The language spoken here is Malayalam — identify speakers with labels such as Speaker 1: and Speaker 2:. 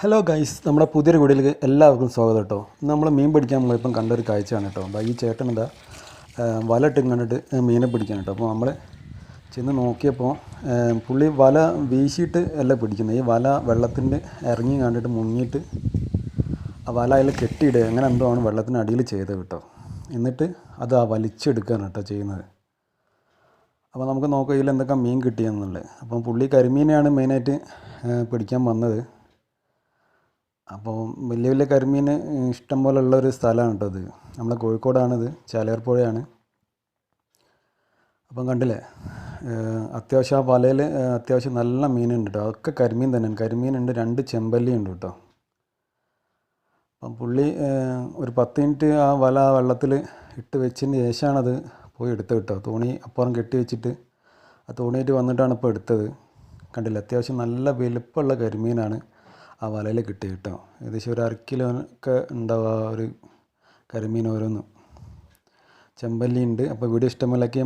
Speaker 1: ഹലോ ഗൈസ് നമ്മുടെ പുതിയൊരു വീഡിയോയിലേക്ക് എല്ലാവർക്കും സ്വാഗതം കേട്ടോ നമ്മൾ മീൻ പിടിക്കാൻ നമ്മളിപ്പം കണ്ടൊരു കാഴ്ചയാണ് കേട്ടോ അപ്പോൾ ഈ ചേട്ടൻ എന്താ വല ഇട്ടും കണ്ടിട്ട് മീനെ പിടിക്കാൻ കേട്ടോ അപ്പോൾ നമ്മൾ ചെന്ന് നോക്കിയപ്പോൾ പുള്ളി വല വീശിയിട്ട് അല്ല പിടിക്കുന്നത്. ഈ വല വെള്ളത്തിന്റെ ഇറങ്ങി കണ്ടിട്ട് മുങ്ങിയിട്ട് ആ വല അതിൽ കെട്ടിയിടുക അങ്ങനെ എന്തോ ആണ് വെള്ളത്തിന് അടിയിൽ ചെയ്തത് കേട്ടോ എന്നിട്ട് അത് ആ വലിച്ചെടുക്കുകയാണ് കേട്ടോ ചെയ്യുന്നത്. അപ്പോൾ നമുക്ക് നോക്കാം ഇതിൽ എന്തൊക്കെ മീൻ കിട്ടിയെന്നുള്ളത്. അപ്പം പുള്ളി കരിമീനെയാണ് മെയിനായിട്ട് പിടിക്കാൻ വന്നത്. അപ്പോൾ വലിയ വലിയ കരിമീൻ ഇഷ്ടം പോലെ ഉള്ള ഒരു സ്ഥലമാണ് കേട്ടോ ഇത്. നമ്മളെ കോഴിക്കോടാണിത് ചാലയാർ പുഴയാണ്. അപ്പം കണ്ടില്ലേ അത്യാവശ്യം ആ വലയിൽ അത്യാവശ്യം നല്ല മീനുണ്ട് കേട്ടോ. അതൊക്കെ കരിമീൻ തന്നെയാണ്. കരിമീനുണ്ട് രണ്ട് ചെമ്പല്ലി ഉണ്ട് കേട്ടോ. അപ്പം പുള്ളി ഒരു പത്ത് മിനിറ്റ് ആ വല ആ വെള്ളത്തിൽ ഇട്ട് വെച്ചതിന് ശേഷമാണത് പോയി എടുത്ത് കേട്ടോ. തോണി അപ്പുറം കെട്ടി വെച്ചിട്ട് ആ തോണിയിട്ട് വന്നിട്ടാണ് ഇപ്പോൾ എടുത്തത്. കണ്ടില്ല അത്യാവശ്യം നല്ല വലുപ്പമുള്ള കരിമീനാണ്. ആ വലയിൽ കിട്ടി കേട്ടോ. ഏകദേശം ഒരു അര കിലോ ഒക്കെ ഉണ്ടാവും ആ ഒരു കരിമീൻ ഓരോന്നും. ചെമ്പല്ലി ഉണ്ട്. അപ്പോൾ വീഡിയോ ഇഷ്ടമല്ലാക്കി